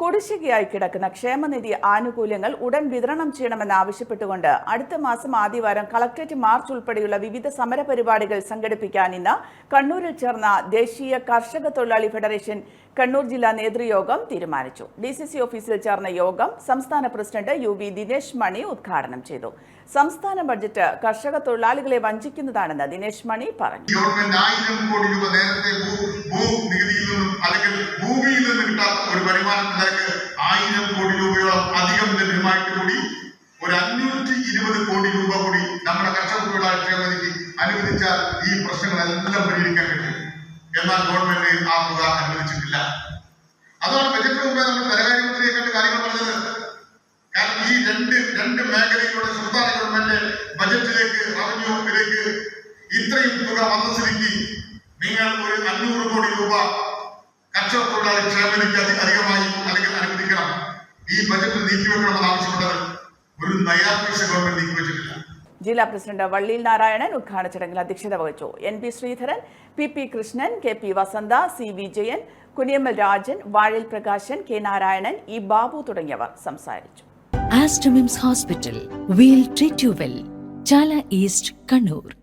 കുടിശ്ശികയായി കിടക്കുന്ന ക്ഷേമനിധി ആനുകൂല്യങ്ങൾ ഉടൻ വിതരണം ചെയ്യണമെന്ന് ആവശ്യപ്പെട്ടുകൊണ്ട് അടുത്ത മാസം ആദ്യവാരം കളക്ടറേറ്റ് മാർച്ച് ഉൾപ്പെടെയുള്ള വിവിധ സമരപരിപാടികൾ സംഘടിപ്പിക്കാൻ ഇന്ന് കണ്ണൂരിൽ ചേർന്ന ദേശീയ കർഷക തൊഴിലാളി ഫെഡറേഷൻ കണ്ണൂർ ജില്ലാ നേതൃയോഗം തീരുമാനിച്ചു. ഡി സി സി ഓഫീസിൽ ചേർന്ന യോഗം സംസ്ഥാന president U V Dinesh Mani ഉദ്ഘാടനം ചെയ്തു. സംസ്ഥാന ബജറ്റ് കർഷക തൊഴിലാളികളെ വഞ്ചിക്കുന്നതാണെന്ന് ദിനേശ് മണി പറഞ്ഞു ഗവൺമെന്റ് ആയിരം കോടി രൂപ നേരത്തെ ഭൂ- ഭൂനികുതിയിൽ നിന്നും അല്ലെങ്കിൽ ഭൂമിയിൽ നിന്ന് കിട്ടാത്ത ഒരു വരുമാനം നിരക്ക് ആയിരം കോടി രൂപയോളം അധികം ലഭ്യമായിട്ട് കൂടി ഒരു അഞ്ഞൂറ്റി ഇരുപത് കോടി രൂപ കൂടി നമ്മുടെ കർഷക തൊഴിലാളി അനുവദിച്ചാൽ ഈ പ്രശ്നങ്ങളെല്ലാം പരിഹരിക്കാൻ കഴിയും. എന്നാൽ ഗവൺമെന്റ് ആ തുക അനുവദിച്ചിട്ടില്ല. അതാണ് ബജറ്റ് മുമ്പേ നമ്മൾ ധനകാര്യമന്ത്രിയെ കണ്ട് കാര്യങ്ങൾ പറഞ്ഞത്. കാരണം ഈ രണ്ട് രണ്ട് മേഖലയിലൂടെ സംസ്ഥാന ഗവൺമെന്റ് ബജറ്റിലേക്ക് റവന്യൂവിലേക്ക് ഇത്രയും തുക വന്നു നിങ്ങൾ ഒരു അഞ്ഞൂറ് കോടി രൂപ കർഷക തൊഴിലാളി അധികമായി അല്ലെങ്കിൽ അനുവദിക്കണം. ഈ ബജറ്റ് നീക്കിവെക്കണമെന്ന് ആവശ്യപ്പെട്ടത് ഒരു നയാ പൈസ ഗവൺമെന്റ് നീക്കിവെച്ചിട്ടില്ല ജില്ലാ പ്രസിഡന്റ് വള്ളിയിൽ നാരായണൻ ഉദ്ഘാടന ചടങ്ങിൽ അധ്യക്ഷത വഹിച്ചു. N P Sreedharan P P Krishnan K P Vasantha C Vijayan Kuniyammal Rajan Vazhal Prakashan K Narayanan E Babu തുടങ്ങിയവർ സംസാരിച്ചു. Aster MIMS hospital we'll treat you well Chala east Kannur.